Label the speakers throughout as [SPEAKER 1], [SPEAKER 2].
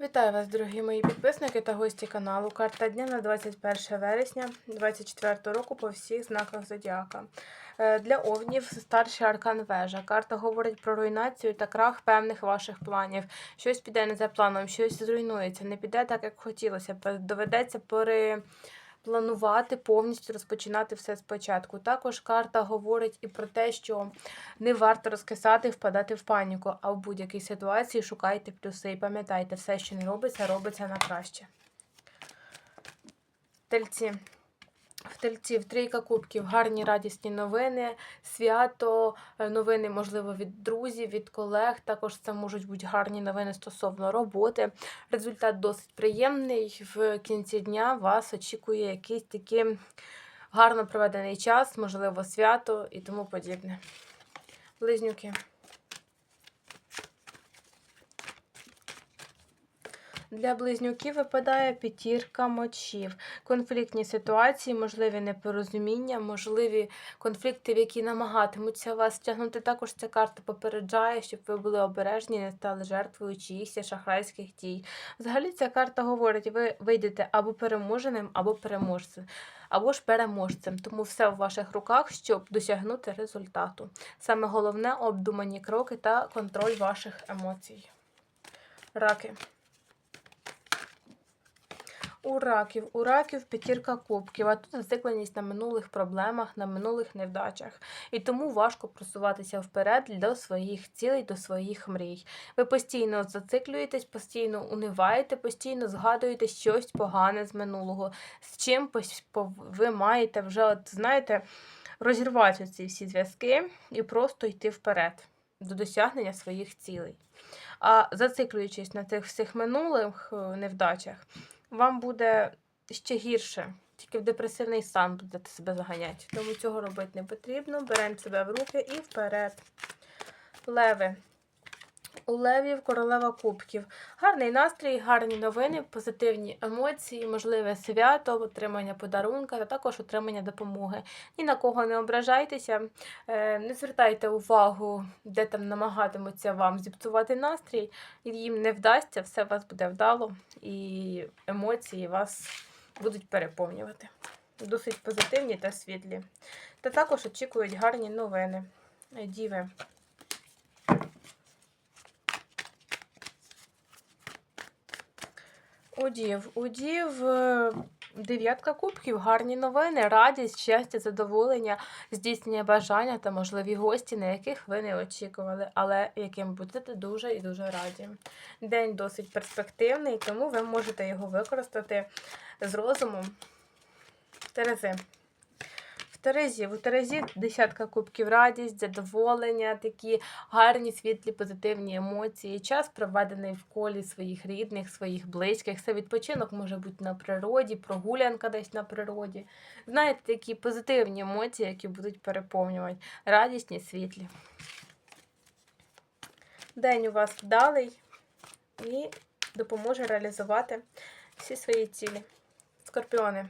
[SPEAKER 1] Вітаю вас, дорогі мої підписники та гості каналу. Карта дня на 21 вересня 2024 року по всіх знаках Зодіака. Е, Для овнів старший аркан вежа. Карта говорить про руйнацію та крах певних ваших планів. Щось піде не за планом, щось зруйнується, не піде так, як хотілося. Доведеться Доведеться перепланувати, повністю розпочинати все спочатку. Також карта говорить і про те, що не варто розкисати, впадати в паніку, а в будь-якій ситуації шукайте плюси і пам'ятайте, все, що не робиться, робиться на краще. Тельці. Тельців трійка кубків, гарні радісні новини, свято, е, новини, можливо, від друзів, від колег. Також це можуть бути гарні новини стосовно роботи. Результат досить приємний. В кінці дня вас очікує якийсь такий гарно проведений час, можливо, свято і тому подібне. Близнюки. Для близнюків випадає п'ятірка мочів. Конфліктні ситуації, можливі непорозуміння, можливі конфлікти, в які намагатимуться вас стягнути. Також ця карта попереджає, щоб ви були обережні, не стали жертвою чиїхось шахрайських дій. Взагалі ця карта говорить, ви вийдете або переможеним, або переможцем, або ж переможцем. Тому все в ваших руках, щоб досягнути результату. Саме головне обдумані кроки та контроль ваших емоцій. Раки. У раків, у раків п'ятірка кубків, а тут зацикленість на минулих проблемах, на минулих невдачах. І тому важко просуватися вперед до своїх цілей, до своїх мрій. Ви постійно зациклюєтесь, постійно униваєте, постійно згадуєте щось погане з минулого, з чим ви маєте вже, от, знаєте, розірвати ці всі зв'язки і просто йти вперед до досягнення своїх цілей. А зациклюючись на цих всіх минулих е, невдачах, вам буде ще гірше. Тільки в депресивний стан будете себе заганяти. Тому цього робити не потрібно. Беремо себе в руки і вперед. Леви. У левів королева кубків. Гарний настрій, гарні новини, позитивні емоції, можливе свято, отримання подарунка та також отримання допомоги. Ні на кого не ображайтеся, е, не звертайте увагу, де там намагатимуться вам зіпсувати настрій. Їм не вдасться, все у вас буде вдало, і емоції вас будуть переповнювати. Досить позитивні та світлі. Та також очікують гарні новини. Діви. Удів, удів, е, дев'ятка кубків, гарні новини, радість, щастя, задоволення, здійснення бажання та можливі гості, на яких ви не очікували, але яким будете дуже і дуже раді. День досить перспективний, тому ви можете його використати з розумом. Терези. Терезі, у Терезі десятка кубків радість, задоволення, такі гарні, світлі, позитивні емоції. Час проведений в колі своїх рідних, своїх близьких. Це відпочинок може бути на природі, прогулянка десь на природі. Знаєте, такі позитивні емоції, які будуть переповнювати. Радісні, світлі. День у вас вдалий і допоможе реалізувати всі свої цілі. Скорпіони.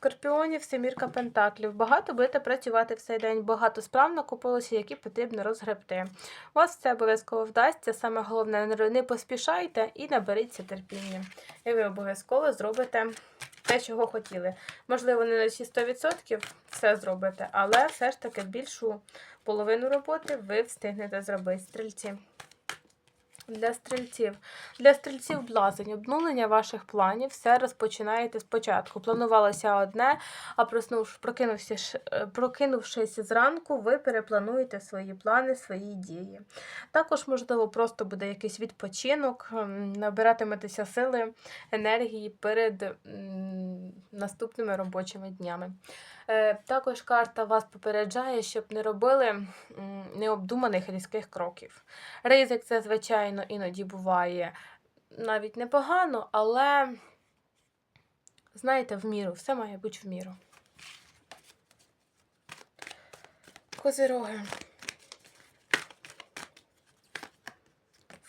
[SPEAKER 1] Скорпіонів, семірка пентаклів. Багато будете працювати в цей день, багато справ накопилося, які потрібно розгребти. У вас все обов'язково вдасться. Саме головне, не- не поспішайте і наберіться терпіння. І ви обов'язково зробите те, чого хотіли. Можливо, не на всі 100% все зробите, але все ж таки більшу половину роботи ви встигнете зробити стрільці. Для стрільців. Для стрільців блазень. Обнулення ваших планів. Все розпочинаєте спочатку. Планувалося одне, а проснувши, прокинувшись, е, прокинувшись зранку, ви переплануєте свої плани, свої дії. Також, можливо, просто буде якийсь відпочинок, набиратиметеся сили, енергії перед наступними робочими днями. Е, Також карта вас попереджає, щоб не робили необдуманих різких кроків. Ризик це, звичайно, іноді буває навіть непогано, але, знаєте, в міру, все має бути в міру. Козироги.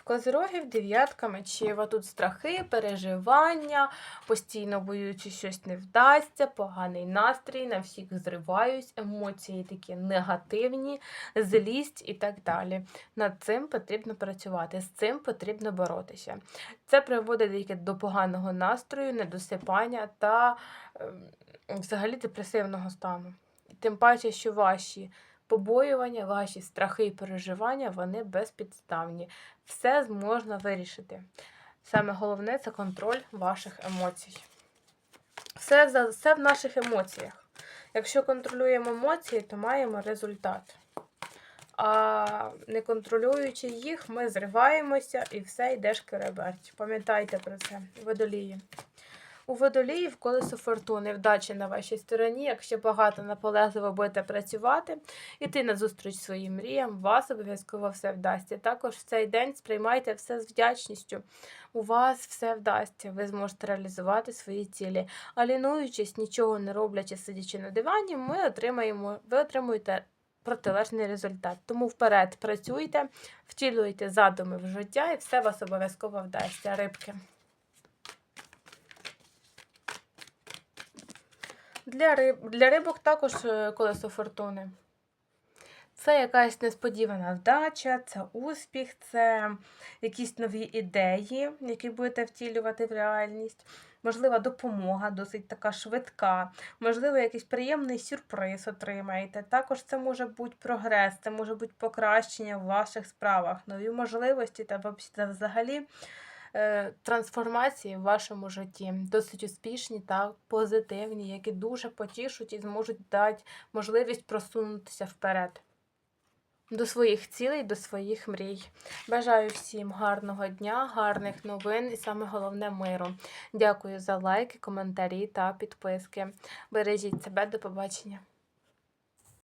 [SPEAKER 1] Козирогів дев'ятка мечів. А тут страхи, переживання, постійно боючи, щось не вдасться, поганий настрій, на всіх зриваюсь, емоції такі негативні, злість і так далі. Над цим потрібно працювати, з цим потрібно боротися. Це приводить до поганого настрою, недосипання та ем, взагалі депресивного стану. Тим паче, що ваші побоювання, ваші страхи і переживання, вони безпідставні. Все можна вирішити. Саме головне це контроль ваших емоцій. Все, все в наших емоціях. Якщо контролюємо емоції, то маємо результат. А не контролюючи їх, ми зриваємося і все йде шкереберть. Пам'ятайте про це, водолії. У водоліїв колесо фортуни, вдачі на вашій стороні. Якщо багато наполегливо будете працювати, іти на зустріч своїм мріям, вас обов'язково все вдасться. Також в цей день сприймайте все з вдячністю. У вас все вдасться, ви зможете реалізувати свої цілі. А лінуючись, нічого не роблячи, сидячи на дивані, ми отримаємо, ви отримуєте протилежний результат. Тому вперед працюйте, втілюйте задуми в життя, і все вас обов'язково вдасться. Рибки. Для, риб, для рибок також е, колесо фортуни. Це якась несподівана вдача, це успіх, це якісь нові ідеї, які будете втілювати в реальність. Можлива допомога, досить така швидка, можливо, якийсь приємний сюрприз отримаєте. Також це може бути прогрес, це може бути покращення в ваших справах, нові можливості та взагалі трансформації в вашому житті, досить успішні та позитивні, які дуже потішуть і зможуть дати можливість просунутися вперед. До своїх цілей, до своїх мрій. Бажаю всім гарного дня, гарних новин і саме головне миру. Дякую за лайки, коментарі та підписки. Бережіть себе, до побачення.